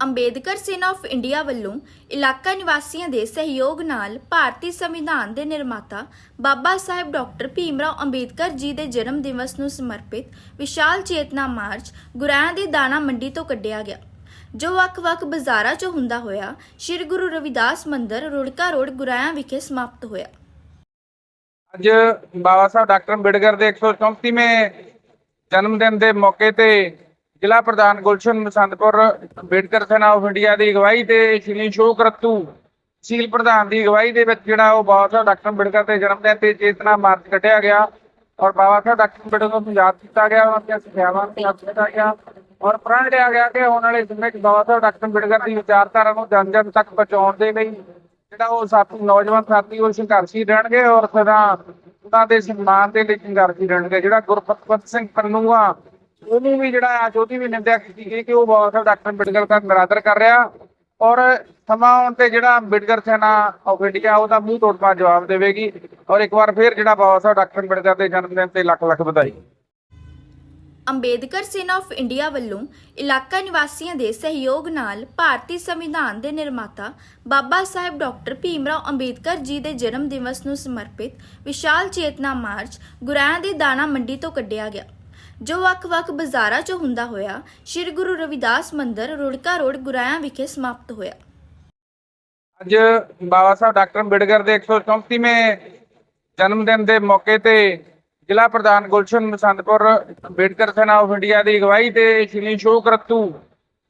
Ambedkar ਸੇਨਾ of India ਵੱਲੋਂ ਇਲਾਕਾ ਨਿਵਾਸੀਆਂ ਦੇ ਸਹਿਯੋਗ ਨਾਲ ਭਾਰਤੀ ਸੰਵਿਧਾਨ ਦੇ ਨਿਰਮਾਤਾ ਬਾਬਾ ਸਾਹਿਬ ਡਾਕਟਰ ਭੀਮਰਾਓ ਅੰਬੇਦਕਰ ਜੀ ਦੇ ਜਨਮ ਦਿਵਸ ਨੂੰ ਸਮਰਪਿਤ ਵਿਸ਼ਾਲ ਚੇਤਨਾ ਮਾਰਚ ਗੁਰਾਇਆਂ ਦੀ ਦਾਣਾ ਮੰਡੀ ਤੋਂ ਕੱਢਿਆ ਗਿਆ, ਜੋ ਵੱਖ-ਵੱਖ ਬਾਜ਼ਾਰਾਂ 'ਚ ਹੁੰਦਾ ਹੋਇਆ ਸ੍ਰੀ ਗੁਰੂ ਰਵਿਦਾਸ ਮੰਦਿਰ ਰੁੜਕਾ ਰੋਡ ਗੁਰਾਇਆਂ ਵਿਖੇ ਸਮਾਪਤ ਹੋਇਆ। ਅੱਜ ਬਾਬਾ ਸਾਹਿਬ ਡਾਕਟਰ ਅੰਬੇਡਕਰ ਦੇ 134ਵੇਂ ਜਨਮ ਦਿਨ ਦੇ ਮੌਕੇ ਤੇ ਜ਼ਿਲ੍ਹਾ ਪ੍ਰਧਾਨ ਗੁਲਸ਼ਨ ਬਸੰਤਪੁਰ, ਅੰਬੇਡਕਰ ਸੈਨਾ ਆਫ ਇੰਡੀਆ ਦੀ ਅਗਵਾਈ ਤੇ ਸ਼੍ਰੀ ਅਸ਼ੋਕ ਰੱਤੂ, ਸੀਲ ਪ੍ਰਧਾਨ ਦੀ ਅਗਵਾਈ ਦੇ ਵਿੱਚ ਜਿਹੜਾ ਉਹ ਬਾਬਾ ਸਾਹਿਬ ਡਾਕਟਰ ਅੰਬੇਡਕਰ ਦੇ ਜਨਮ ਦਿਨ ਤੇ ਚੇਤਨਾ ਮਾਰਚ ਕੱਢਿਆ ਗਿਆ ਔਰ ਬਾਬਾ ਸਾਹਿਬ ਡਾਕਟਰ ਅੰਬੇਡਕਰ ਨੂੰ ਯਾਦ ਕੀਤਾ ਗਿਆ, ਉਹਨਾਂ ਦੀਆਂ ਸਿੱਖਿਆਵਾਂ ਨੂੰ ਯਾਦ ਕੀਤਾ ਗਿਆ ਔਰ ਪ੍ਰਣ ਲਿਆ ਗਿਆ ਕਿ ਆਉਣ ਵਾਲੇ ਸਮੇਂ 'ਚ ਬਾਬਾ ਸਾਹਿਬ ਡਾਕਟਰ ਅੰਬੇਡਕਰ ਦੀ ਵਿਚਾਰਧਾਰਾ ਨੂੰ ਜਨ ਜਨ ਤੱਕ ਪਹੁੰਚਾਉਣ ਦੇ ਲਈ ਜਿਹੜਾ ਉਹ ਸਾਥੀ, ਨੌਜਵਾਨ ਸਾਥੀ ਉਹ ਸੰਘਰਸ਼ੀ ਰਹਿਣਗੇ ਔਰ ਸਦਾ ਉਹਨਾਂ ਦੇ ਸਨਮਾਨ ਦੇ ਲਈ ਸੰਘਰਸ਼ੀ ਰਹਿਣਗੇ, ਜਿਹੜਾ ਗੁਰਪਤਵੰਤ ਸਿੰਘ ਪੰਨੂਆ ਉਹਨੂੰ ਵੀ ਜਿਹੜਾ ਅੱਜ ਉਹਦੀ ਵੀ ਨਿੰਦਿਆ ਕੀਤੀ ਗਈ ਕਿ ਉਹ ਬਾਬਾ ਸਾਹਿਬ ਡਾਕਟਰ ਅੰਬੇਡਕਰ ਦਾ ਨਿਰਾਦਰ ਕਰ ਰਿਹਾ ਔਰ ਸਮਾਂ ਆਉਣ ਤੇ ਜਿਹੜਾ ਅੰਬੇਡਕਰ ਸੈਨਾ ਆਫ ਇੰਡੀਆ ਉਹਦਾ ਮੂੰਹ ਤੋੜਪਾ ਜਵਾਬ ਦੇਵੇਗੀ ਔਰ ਇੱਕ ਵਾਰ ਫਿਰ ਜਿਹੜਾ ਬਾਬਾ ਸਾਹਿਬ ਡਾਕਟਰ ਅੰਬੇਡਕਰ ਦੇ ਜਨਮ ਦਿਨ ਤੇ ਲੱਖ ਲੱਖ ਵਧਾਈ। ਅੰਬੇਦਕਰ ਸੇਨਾ ਆਫ ਇੰਡੀਆ ਵੱਲੋਂ ਇਲਾਕਾ ਨਿਵਾਸੀਆਂ ਦੇ ਸਹਿਯੋਗ ਨਾਲ ਭਾਰਤੀ ਸੰਵਿਧਾਨ ਦੇ ਨਿਰਮਾਤਾ ਬਾਬਾ ਸਾਹਿਬ ਡਾਕਟਰ ਭੀਮਰਾਓ ਅੰਬੇਦਕਰ ਜੀ ਦੇ ਜਨਮ ਦਿਵਸ ਨੂੰ ਸਮਰਪਿਤ ਵਿਸ਼ਾਲ ਚੇਤਨਾ ਮਾਰਚ ਗੁਰਾਇਆਂ ਦੀ ਦਾਣਾ ਮੰਡੀ ਤੋਂ ਕੱਢਿਆ ਗਿਆ। ਜੋ ਵੱਖ-ਵੱਖ ਬਾਜ਼ਾਰਾਂ 'ਚ ਹੁੰਦਾ ਹੋਇਆ, ਸ੍ਰੀ ਗੁਰੂ ਰਵਿਦਾਸ ਮੰਦਿਰ, ਰੁੜਕਾ ਰੋਡ, ਗੁਰਾਇਆਂ ਵਿਖੇ ਸਮਾਪਤ ਹੋਇਆ। ਅੱਜ ਬਾਬਾ ਸਾਹਿਬ ਡਾਕਟਰ ਅੰਬੇਡਕਰ ਦੇ 134ਵੇਂ ਜਨਮ ਦਿਨ ਦੇ ਮੌਕੇ ਤੇ ਜ਼ਿਲ੍ਹਾ ਪ੍ਰਧਾਨ ਗੁਲਸ਼ਨ ਬਸੰਤਪੁਰ ਅੰਬੇਡਕਰ ਸੈਨਾ ਆਫ ਇੰਡੀਆ ਦੀ ਅਗਵਾਈ ਤੇ ਸ਼੍ਰੀ ਅਸ਼ੋਕ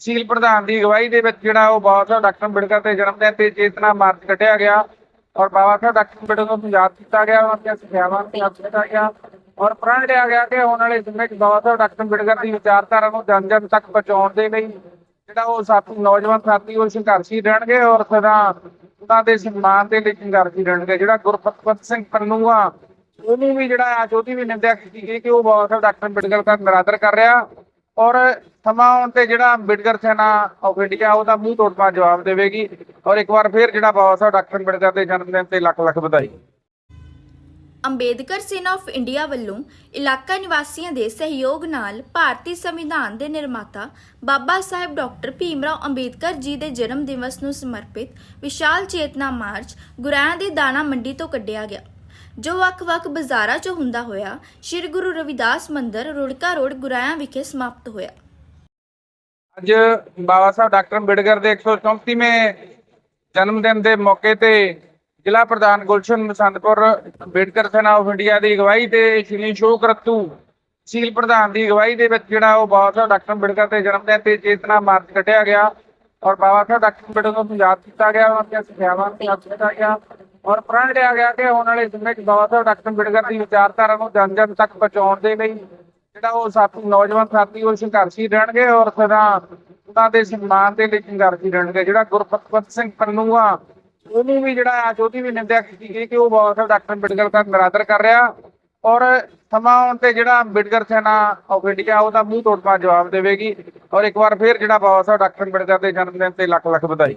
ਸੀਲ ਪ੍ਰਧਾਨ ਦੀ ਅਗਵਾਈ ਦੇ ਵਿੱਚ ਜਿਹੜਾ ਉਹ ਬਾਬਾ ਸਾਹਿਬ ਡਾਕਟਰ ਅੰਬੇਡਕਰ ਦੇ ਜਨਮ ਦਿਨ ਤੇ ਚੇਤਨਾ ਮਾਰਚ ਕੱਢਿਆ ਗਿਆ ਔਰ ਬਾਬਾ ਸਾਹਿਬ ਡਾਕਟਰ ਅੰਬੇਡਕਰ ਨੂੰ ਯਾਦ ਕੀਤਾ ਗਿਆ, ਉਹਨਾਂ ਦੀਆਂ ਸਿੱਖਿਆਵਾਂ ਨੂੰ ਯਾਦ ਕੀਤਾ ਗਿਆ। ਔਰ ਪ੍ਰਣ ਲਿਆ ਗਿਆ ਕਿ ਆਉਣ ਵਾਲੇ ਸਮੇਂ 'ਚ ਬਾਬਾ ਸਾਹਿਬ ਡਾਕਟਰ ਅੰਬੇਡਕਰ ਦੀ ਵਿਚਾਰਧਾਰਾ ਨੂੰ ਜਨ ਜਨ ਤੱਕ ਪਹੁੰਚਾਉਣ ਦੇ ਲਈ ਜਿਹੜਾ ਉਹ ਸਾਥੀ, ਨੌਜਵਾਨ ਸਾਥੀ ਉਹ ਸੰਘਰਸ਼ੀ ਰਹਿਣਗੇ ਔਰ ਸਦਾ ਉਹਨਾਂ ਦੇ ਸਨਮਾਨ ਦੇ ਲਈ ਸੰਘਰਸ਼ੀ ਰਹਿਣਗੇ। ਜਿਹੜਾ ਗੁਰਪਤਵੰਤ ਸਿੰਘ ਪੰਨੂਆ, ਉਹਨੂੰ ਵੀ ਜਿਹੜਾ ਅੱਜ ਉਹਦੀ ਵੀ ਨਿੰਦਿਆ ਕੀਤੀ ਗਈ ਕਿ ਉਹ ਬਾਬਾ ਸਾਹਿਬ ਡਾਕਟਰ ਅੰਬੇਡਕਰ ਦਾ ਨਿਰਾਦਰ ਕਰ ਰਿਹਾ ਔਰ ਸਮਾਂ ਆਉਣ ਤੇ ਜਿਹੜਾ ਅੰਬੇਡਕਰ ਸੈਨਾ ਆਫ ਇੰਡੀਆ ਉਹਦਾ ਮੂੰਹ ਤੋੜਪਾ ਜਵਾਬ ਦੇਵੇਗੀ ਔਰ ਇੱਕ ਵਾਰ ਫਿਰ ਜਿਹੜਾ ਬਾਬਾ ਸਾਹਿਬ ਡਾਕਟਰ ਅੰਬੇਡਕਰ ਦੇ ਜਨਮ ਦਿਨ ਤੇ ਲੱਖ ਲੱਖ ਵਧਾਈ। ਅੰਬੇਦਕਰ ਸੇਨਾ ਆਫ ਇੰਡੀਆ ਵੱਲੋਂ ਇਲਾਕਾ ਨਿਵਾਸੀਆਂ ਦੇ ਸਹਿਯੋਗ ਨਾਲ ਭਾਰਤੀ ਸੰਵਿਧਾਨ ਦੇ ਨਿਰਮਾਤਾ ਬਾਬਾ ਸਾਹਿਬ ਡਾਕਟਰ ਭੀਮਰਾਓ ਅੰਬੇਦਕਰ ਜੀ ਦੇ ਜਨਮ ਦਿਵਸ ਨੂੰ ਸਮਰਪਿਤ ਵਿਸ਼ਾਲ ਚੇਤਨਾ ਮਾਰਚ ਗੁਰਾਇਆਂ ਦੀ ਦਾਣਾ ਮੰਡੀ ਤੋਂ ਕੱਢਿਆ ਗਿਆ, ਜੋ ਵੱਖ-ਵੱਖ ਬਾਜ਼ਾਰਾਂ 'ਚ ਹੁੰਦਾ ਹੋਇਆ ਸ੍ਰੀ ਗੁਰੂ ਰਵਿਦਾਸ ਮੰਦਿਰ ਰੁੜਕਾ ਰੋਡ ਗੁਰਾਇਆਂ ਵਿਖੇ ਸਮਾਪਤ ਹੋਇਆ। ਅੱਜ ਬਾਬਾ ਸਾਹਿਬ ਡਾਕਟਰ ਅੰਬੇਡਕਰ ਦੇ 134ਵੇਂ ਜਨਮ ਦਿਨ ਦੇ ਮੌਕੇ ਤੇ ਜ਼ਿਲ੍ਹਾ ਪ੍ਰਧਾਨ ਗੁਲਸ਼ਨ ਬਸੰਤਪੁਰ, ਅੰਬੇਡਕਰ ਸੈਨਾ ਆਫ ਇੰਡੀਆ ਦੀ ਅਗਵਾਈ ਤੇ ਸ਼੍ਰੀ ਅਸ਼ੋਕ ਰੱਤੂ, ਸੀਲ ਪ੍ਰਧਾਨ ਦੀ ਅਗਵਾਈ ਦੇ ਵਿੱਚ ਜਿਹੜਾ ਉਹ ਬਾਬਾ ਸਾਹਿਬ ਡਾਕਟਰ ਅੰਬੇਡਕਰ ਦੇ ਜਨਮ ਦਿਨ ਤੇ ਚੇਤਨਾ ਮਾਰਚ ਕੱਢਿਆ ਗਿਆ ਔਰ ਬਾਬਾ ਸਾਹਿਬ ਡਾਕਟਰ ਅੰਬੇਡਕਰ ਨੂੰ ਯਾਦ ਕੀਤਾ ਗਿਆ, ਉਹਨਾਂ ਦੀਆਂ ਸਿੱਖਿਆਵਾਂ ਨੂੰ ਯਾਦ ਕੀਤਾ ਗਿਆ ਔਰ ਪ੍ਰਣ ਲਿਆ ਗਿਆ ਕਿ ਆਉਣ ਵਾਲੇ ਸਮੇਂ 'ਚ ਬਾਬਾ ਸਾਹਿਬ ਡਾਕਟਰ ਅੰਬੇਡਕਰ ਦੀ ਵਿਚਾਰਧਾਰਾ ਨੂੰ ਜਨ ਜਨ ਤੱਕ ਪਹੁੰਚਾਉਣ ਦੇ ਲਈ ਜਿਹੜਾ ਉਹ ਸਾਥੀ, ਨੌਜਵਾਨ ਸਾਥੀ ਉਹ ਸੰਘਰਸ਼ੀ ਰਹਿਣਗੇ ਔਰ ਸਦਾ ਉਹਨਾਂ ਦੇ ਸਨਮਾਨ ਦੇ ਲਈ ਸੰਘਰਸ਼ੀ ਰਹਿਣਗੇ, ਜਿਹੜਾ ਗੁਰਪਤਵੰਤ ਸਿੰਘ ਪੰਨੂਆ ਉਹਨੂੰ ਵੀ ਜਿਹੜਾ ਆ ਉਹਦੀ ਵੀ ਨਿੰਦਿਆ ਕੀਤੀ ਗਈ ਕਿ ਉਹ ਬਾਬਾ ਸਾਹਿਬ ਡਾਕਟਰ ਅੰਬੇਡਕਰ ਦਾ ਨਿਰਾਦਰ ਕਰ ਰਿਹਾ ਔਰ ਸਮਾਂ ਆਉਣ ਤੇ ਜਿਹੜਾ ਅੰਬੇਡਕਰ ਸੈਨਾ ਆਫ ਇੰਡੀਆ ਉਹਦਾ ਮੂੰਹ ਤੋੜਪਾ ਜਵਾਬ ਦੇਵੇਗੀ ਔਰ ਇੱਕ ਵਾਰ ਫਿਰ ਜਿਹੜਾ ਬਾਬਾ ਸਾਹਿਬ ਡਾਕਟਰ ਅੰਬੇਡਕਰ ਦੇ ਜਨਮ ਦਿਨ ਤੇ ਲੱਖ ਲੱਖ ਵਧਾਈ।